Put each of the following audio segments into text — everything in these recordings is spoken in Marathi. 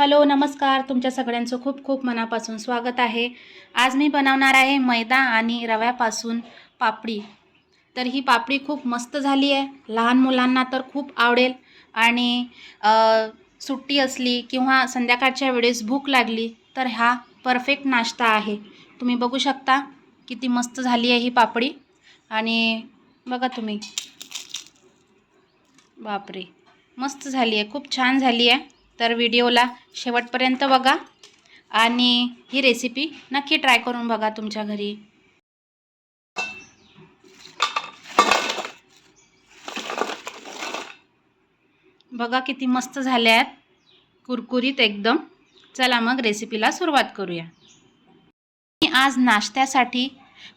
हॅलो नमस्कार. तुमच्या सगळ्यांचं खूप खूप मनापासून स्वागत आहे. आज मी बनवणार आहे मैदा आणि रव्यापासून पापडी. तर ही पापडी खूप मस्त झाली आहे. लहान मुलांना तर खूप आवडेल. आणि सुट्टी असली किंवा संध्याकाळच्या वेळेस भूक लागली तर हा परफेक्ट नाश्ता आहे. तुम्ही बघू शकता किती मस्त झाली आहे ही पापडी. आणि बघा तुम्ही. बापरे! मस्त झाली आहे. खूप छान झाली आहे. तर व्हिडिओला शेवटपर्यंत बघा. आणि ही रेसिपी नक्की ट्राय करून बघा तुमच्या घरी. बघा किती मस्त झाल्या आहेत. कुरकुरीत एकदम. चला मग रेसिपीला सुरुवात करूया. मी आज नाश्त्यासाठी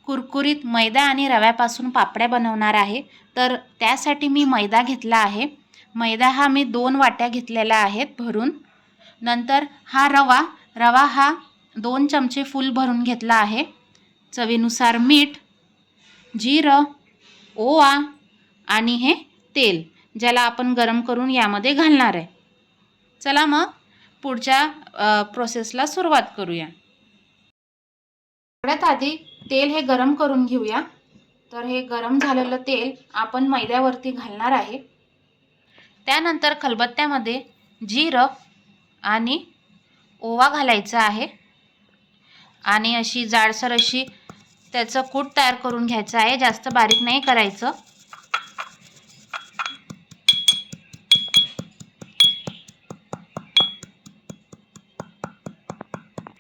कुरकुरीत मैदा आणि रव्यापासून पापड्या बनवणार आहे. तर त्यासाठी मी मैदा घेतला आहे. मैदा हा मी दोन वाट्या घेतलेल्या आहेत भरून. नंतर हा रवा रवा हा दोन चमचे फुल भरून घेतला आहे. चवीनुसार मीठ जिरं ओवा आणि हे तेल ज्याला आपण गरम करून यामध्ये घालणार आहे. चला मग पुढच्या प्रोसेसला सुरुवात करूया. सगळ्यात आधी तेल हे गरम करून घेऊया. तर हे गरम झालेलं तेल आपण मैद्यावरती घालणार आहे. त्यानंतर खलबत्त्यामध्ये जिरं आणि ओवा घालायचा आहे. आणि अशी जाडसर अशी त्याचं कूट तयार करून घ्यायचं आहे. जास्त बारीक नाही करायचं.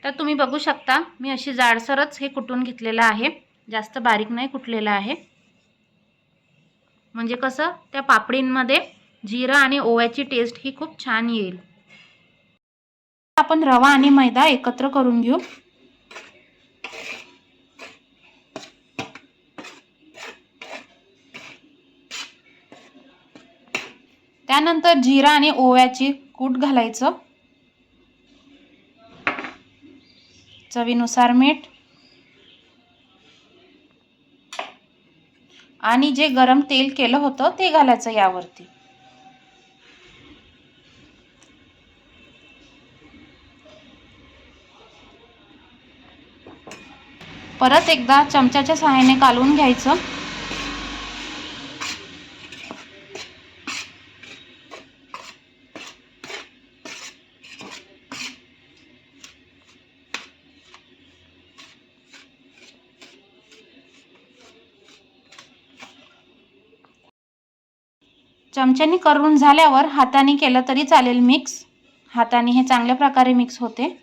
तर तुम्ही बघू शकता मी अशी जाडसरच हे कुटून घेतलेलं आहे. जास्त बारीक नाही कुटलेलं आहे. म्हणजे कसं त्या पापडींमध्ये जिरा आणि ओव्याची टेस्ट ही खूप छान येईल. आपण रवा आणि मैदा एकत्र करून घेऊ. त्यानंतर जिरा आणि ओव्याची कूट घालायचं. चवीनुसार मीठ. आणि जे गरम तेल केलं होतं ते घालायचं यावरती. परत एकदा चमच्याच्या सहाय्याने कालवून घ्यायचं. चमच्यानी करून झाल्यावर हाताने केलं तरी चालेल मिक्स हाताने हे चांगल्या प्रकारे मिक्स होते.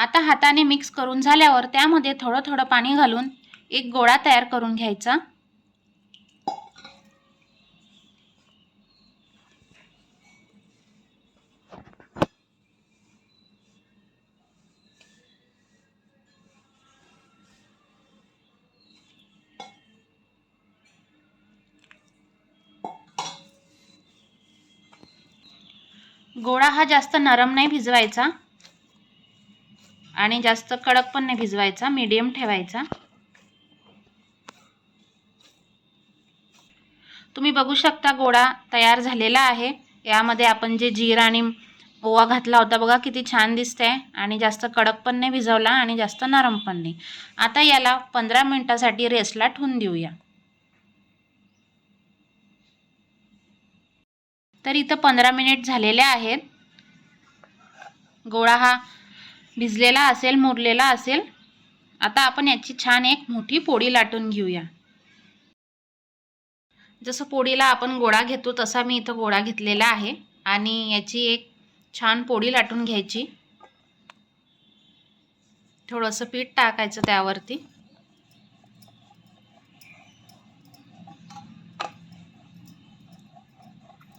आता हाताने मिक्स करून झाल्यावर त्यामध्ये थोडं थोडं पाणी घालून एक गोळा तयार करून घ्यायचा. गोळा हा जास्त नरम नाही भिजवायचा. आणि जास्त कडक पण नाही भिजवायचा मीडियम ठेवायचा. तुम्ही बघू शकता गोळा तयार झालेला आहे. यामध्ये आपण जे जीरा आणि ओवा घातला होता बघा किती छान दिसते आणि जास्त कडक पण नाही भिजवला आणि जास्त नरम पण नाही. आता याला पंधरा मिनटासाठी रेस्टला ठेवून देऊया. तर इथं पंधरा मिनिट झालेले आहेत. गोळा हा भिजलेला असेल मुरलेला असेल आता आपण याची छान एक मोठी पोळी लाटून घेऊया. जसं पोळीला आपण गोळा घेतो तसा मी इथं गोळा घेतलेला आहे आणि याची एक छान पोळी लाटून घ्यायची. थोडंसं पीठ टाकायचं त्यावरती.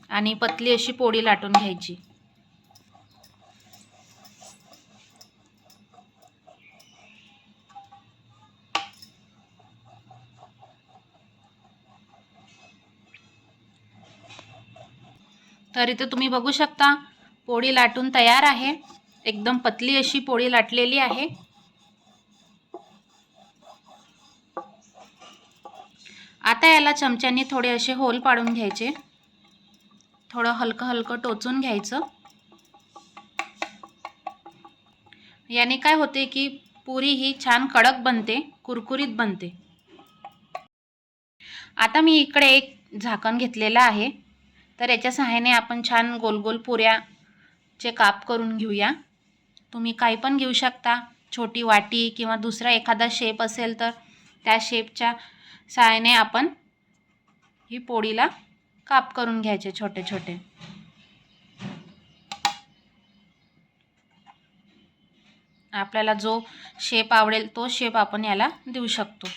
आणि पतली अशी पोळी लाटून घ्यायची. तर इथे तुम्ही बघू शकता पोळी लाटून तयार आहे. एकदम पतली अशी पोळी लाटलेली आहे. आता याला चमच्याने थोडे असे होल पाडून घ्यायचे. थोडं हलकं हलकं टोचून घ्यायचं. याने काय होते की पुरी ही छान कडक बनते कुरकुरीत बनते. आता मी इकडे एक झाकण घेतलेलं आहे. तर याच्या सहाय्याने आपण छान गोल गोल पुऱ्याचे काप करून घेऊया. तुम्ही काही पण घेऊ शकता. छोटी वाटी किंवा दुसरा एखादा शेप असेल तर त्या शेपच्या सहाय्याने आपण ही पोळीला काप करून घ्यायचे छोटे छोटे. आपल्याला जो शेप आवडेल तो शेप आपण याला देऊ शकतो.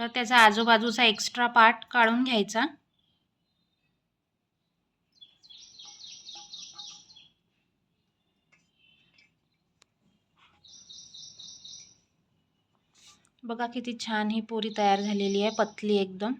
तर त्याचा आजूबाजूचा एक्स्ट्रा पार्ट काढून घ्यायचा. बघा किती छान ही पोरी तयार झालेली आहे पतली एकदम.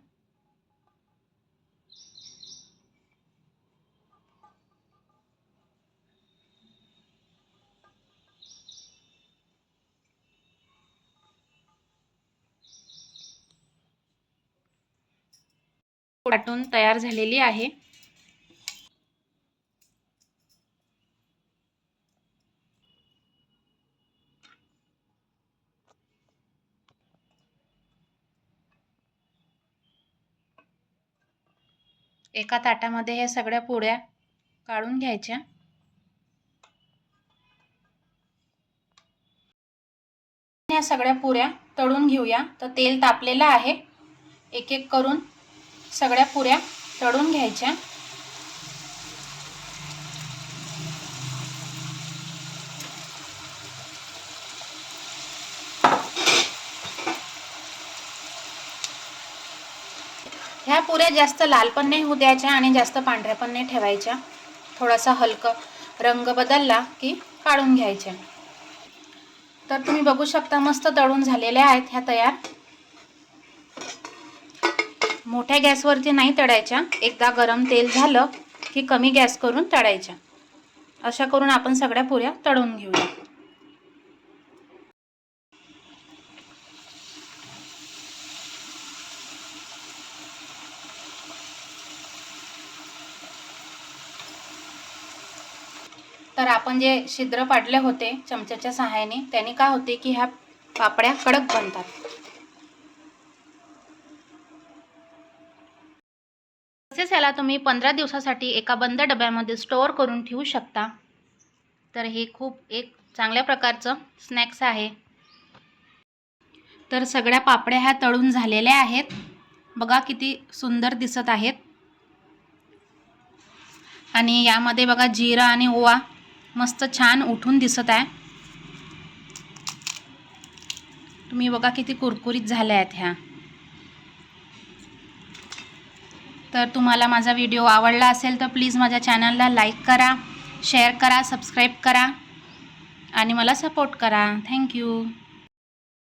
वाटून तयार झालेली आहे. एका ताटामध्ये हे सगळ्या पोळ्या काढून घ्यायच्या. या सगळ्या पुऱ्या तळून घेऊया. तर तेल तापलेलं आहे. एक एक करून सगळ्या पुऱ्या तळून घ्यायच्या. ह्या पुऱ्या जास्त लाल पण नाही होऊ द्यायच्या आणि जास्त पांढऱ्या पण नाही ठेवायच्या. थोडासा हलकं रंग बदलला की काढून घ्यायच्या. तर तुम्ही बघू शकता मस्त तळून झालेल्या आहेत ह्या तयार. मोठ्या गॅसवरती नाही तळायच्या. एकदा गरम तेल झालं की कमी गॅस करून तळायच्या. अशा करून आपण सगळ्या पुऱ्या तळून घेऊया. तर आपण जे छिद्र पाडले होते चमच्याच्या सहाय्याने त्याने काय होते की ह्या पापड्या कडक बनतात. तसेच याला तुम्ही पंधरा दिवसासाठी एका बंद डब्यामध्ये स्टोअर करून ठेवू शकता. तर हे खूप एक चांगल्या प्रकारचं स्नॅक्स आहे. तर सगळ्या पापड्या ह्या तळून झालेल्या आहेत. बघा किती सुंदर दिसत आहेत. आणि यामध्ये बघा जिरा आणि ओवा मस्त छान उठून दिसत आहे. तुम्ही बघा किती कुरकुरीत झाल्या आहेत ह्या. तर तुम्हाला माझा व्हिडिओ आवडला असेल तर प्लीज माझ्या चॅनलला लाईक करा शेअर करा सबस्क्राईब करा आणि मला सपोर्ट करा. थँक्यू